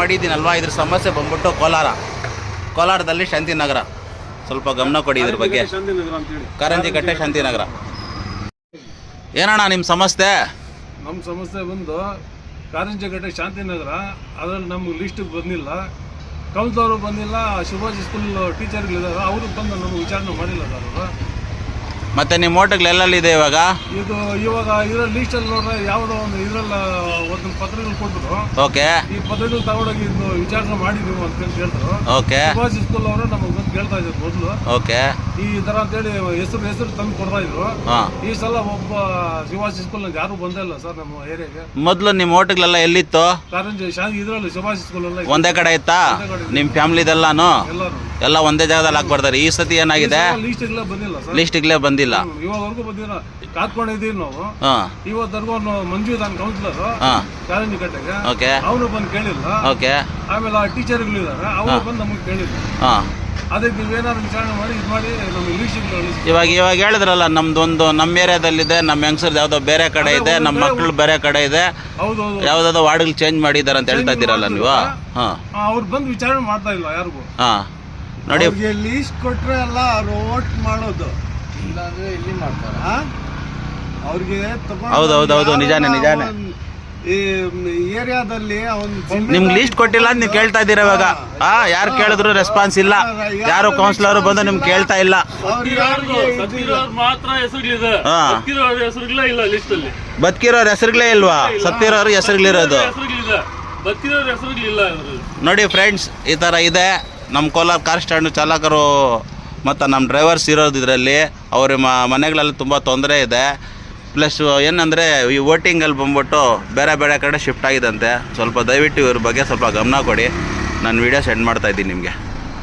ಮಾಡಿದ್ದೀನಲ್ವಾ? ಇದ್ರ ಸಮಸ್ಯೆ ಬಂದ್ಬಿಟ್ಟು ಕೋಲಾರ. ಕೋಲಾರದಲ್ಲಿ ಶಾಂತಿನಗರ. ಸ್ವಲ್ಪ ಗಮನ ಕೊಡಿ ಇದ್ರ ಬಗ್ಗೆ. ಕಾರಂಜಿಕಟ್ಟೆ ಶಾಂತಿನಗರ. ಏನಣ್ಣ ನಿಮ್ಮ ಸಮಸ್ಯೆ? ನಮ್ಮ ಸಮಸ್ಯೆ ಬಂದು ಕಾರಂಜಿಕಟ್ಟೆ ಶಾಂತಿನಗರ, ಅದ್ರಲ್ಲಿ ನಮ್ಗೆ ಲಿಸ್ಟಿಗೆ ಬಂದಿಲ್ಲ. ಕೌನ್ಸಿಲರು ಬಂದಿಲ್ಲ, ಶಿವಾಜಿ ಸ್ಕೂಲ್ ಟೀಚರ್ಗಳಿದ್ದಾರೆ ಅವರು ಬಂದು ನಮ್ಗೆ ವಿಚಾರಣೆ ಮಾಡಿಲ್ಲ ಸರ್ ಅವರು. ಮತ್ತೆ ನಿಮ್ಮ ಹೋಟೆಲ್ ಎಲ್ಲೆಲ್ಲಿದೆ ಇವಾಗ? ಇದು ಇವಾಗ ಇರೋ ಲೀಸ್ಟಲ್ಲಿ ನೋಡ್ರೆ ಯಾವುದೋ ಒಂದು ಇದ್ರಲ್ಲ ಒಂದು ಪತ್ರಗಳು ಕೊಟ್ಟರು ಓಕೆ. ಈ ಪತ್ರಗಳು ತಗೊಂಡೋಗಿ ಇದು ವಿಚಾರಣೆ ಮಾಡಿ ನೀವು ಅಂತ ಹೇಳಿದ್ರು ಓಕೆ. ಶಿವಾಜಿ ಸ್ಕೂಲ್ ಅವರು ನಮಗೆ ಬಂದು ಕೇಳ್ತಾ ಇದ್ರು ಮೊದಲು. ಓಕೆ. ಈ ತರ ಅಂತೇಳಿ ಹೆಸರು ಹೆಸರು ತಂದು ಕೊಡ್ತಾ ಇದ್ರು. ಹಾಂ. ಈ ಸಲ ಒಬ್ಬ ಶಿವಾಜಿ ಸ್ಕೂಲ್ ಯಾರು ಬಂದೇ ಇಲ್ಲ ಸರ್ ನಮ್ಮ ಏರಿಯಾಗೆ. ಮೊದಲು ನಿಮ್ಮ ಹೋಟೆಲ್ಗಳೆಲ್ಲ ಎಲ್ಲಿತ್ತು? ಕಾರಂಜಿ ಶಾಂತಿ ಇದರಲ್ಲಿ ಶಿವಾಜಿ ಸ್ಕೂಲ್ ಎಲ್ಲ ಒಂದೇ ಕಡೆ ಇತ್ತಾ? ನಿಮ್ಮ ಫ್ಯಾಮ್ಲಿದೆಲ್ಲಾನು? ಎಲ್ಲರೂ ಎಲ್ಲ ಒಂದೇ ಜಾಗದಲ್ಲಿ ಹಾಕ್ಬಾರ್ದಾರೆ ಈ ಸತಿ ಏನಾಗಿದೆ? ಲಿಸ್ಟ್ ಬಂದಿಲ್ಲ ಸರ್. ಲಿಸ್ಟಿಗ್ಲೇ ಬಂದಿಲ್ಲ. ಇವಾಗವರೆಗೂ ಬಂದಿಲ್ಲ. ಕಾತ್ಕೊಂಡಿದ್ದೀವಿ ನಾವು. ಹಾಂ. ಇವತ್ತರೆಗೂ ಅವ್ನು ಮಂಜು ಇದ್ದಾನೆ ಕೌನ್ಸಿಲರ್ ಹಾಂ. ಕಾರಂಜಿ ಕಟ್ಟೆಗೆ ಓಕೆ. ಅವನು ಬಂದು ಕೇಳಿಲ್ಲ. ಓಕೆ. ಆಮೇಲೆ ಆ ಟೀಚರ್ಗಳು ಇದ್ದಾರೆ ಅವರು ಬಂದು ನಮಗೆ ಕೇಳಿಲ್ಲ ಹಾಂ. ಅದಕ್ಕೆ ನೀವೇನಾದ್ರು ವಿಚಾರಣೆ ಮಾಡಿ ಇದು ಮಾಡಿ ನಮಗೆ ಲೀಸ್ಟ್ಗಳು ಇವಾಗ ಇವಾಗ ಹೇಳಿದ್ರಲ್ಲ ನಮ್ದೊಂದು ನಮ್ಮ ಏರಿಯಾದಲ್ಲಿದೆ ನಮ್ಮ ಹೆಂಗಸರ್ದು ಯಾವುದೋ ಬೇರೆ ಕಡೆ ಇದೆ ನಮ್ಮ ಮಕ್ಕಳು ಬೇರೆ ಕಡೆ ಇದೆ. ಹೌದು ಹೌದು. ಯಾವುದಾದ್ರು ವಾರ್ಡ್ಗಳು ಚೇಂಜ್ ಮಾಡಿದ್ದಾರೆ ಅಂತ ಹೇಳ್ತಾ ಇದ್ದೀರಲ್ಲ ನೀವು? ಹಾಂ. ಅವ್ರು ಬಂದು ವಿಚಾರಣೆ ಮಾಡ್ತಾ ಇಲ್ಲ ಯಾರಿಗೂ. ಹಾಂ. ನೋಡಿ. ಅವ್ರಿಗೆ ಲೀಸ್ಟ್ ಕೊಟ್ರೆ ಎಲ್ಲ ಅವ್ರು ಓಟ್ ಮಾಡೋದು. ಇಲ್ಲಾಂದ್ರೆ ಇಲ್ಲಿ ಮಾಡ್ತಾರೆ. ಆ? ಅವ್ರಿಗೆ ತಗೊಂಡು ಹೌದು, ಹೌದು, ಹೌದು, ನಿಜಾನೇ, ನಿಜಾನೇ. ಈ ಏರಿಯಾದಲ್ಲಿ ಅವ್ನು ನಿಮ್ಗೆ ಲೀಸ್ಟ್ ಕೊಟ್ಟಿಲ್ಲ ಅಂತ ನೀವು ಕೇಳ್ತಾ ಇದ್ದೀರ ಇವಾಗ? ಆ ಯಾರು ಕೇಳಿದ್ರು ರೆಸ್ಪಾನ್ಸ್ ಇಲ್ಲ. ಯಾರು ಕೌನ್ಸಿಲರ್ ಬಂದು ನಿಮ್ಗೆ ಕೇಳ್ತಾ ಇಲ್ಲ. ಅಲ್ಲಿ. ಬದುಕಿರೋರ್ ಹೆಸರುಗಳೇ ಇಲ್ವಾ? ಸತ್ತಿರೋರು ಹೆಸರುಗಳಿರೋದು ಹೆಸರುಗಳಿದೆ ಬತ್ತಿರೋರ ಹೆಸರುಗಳಿಲ್ಲ ನೋಡಿ ಫ್ರೆಂಡ್ಸ್ ಈ ತರ ಇದೆ. ನಮ್ಮ ಕೋಲಾರ ಕಾರ್ ಸ್ಟ್ಯಾಂಡ್ ಚಾಲಕರು ಮತ್ತು ನಮ್ಮ ಡ್ರೈವರ್ಸ್ ಇರೋದು ಇದರಲ್ಲಿ ಅವ್ರ ಮನೆಗಳಲ್ಲಿ ತುಂಬ ತೊಂದರೆ ಇದೆ. ಪ್ಲಸ್ ಏನಂದರೆ ಈ ವೋಟಿಂಗಲ್ಲಿ ಬಂದ್ಬಿಟ್ಟು ಬೇರೆ ಬೇರೆ ಕಡೆ ಶಿಫ್ಟ್ ಆಗಿದಂತೆ. ಸ್ವಲ್ಪ ದಯವಿಟ್ಟು ಇವ್ರ ಬಗ್ಗೆ ಸ್ವಲ್ಪ ಗಮನ ಕೊಡಿ. ನಾನು ವೀಡಿಯೋ ಸೆಂಡ್ ಮಾಡ್ತಾಯಿದ್ದೀನಿ ನಿಮಗೆ.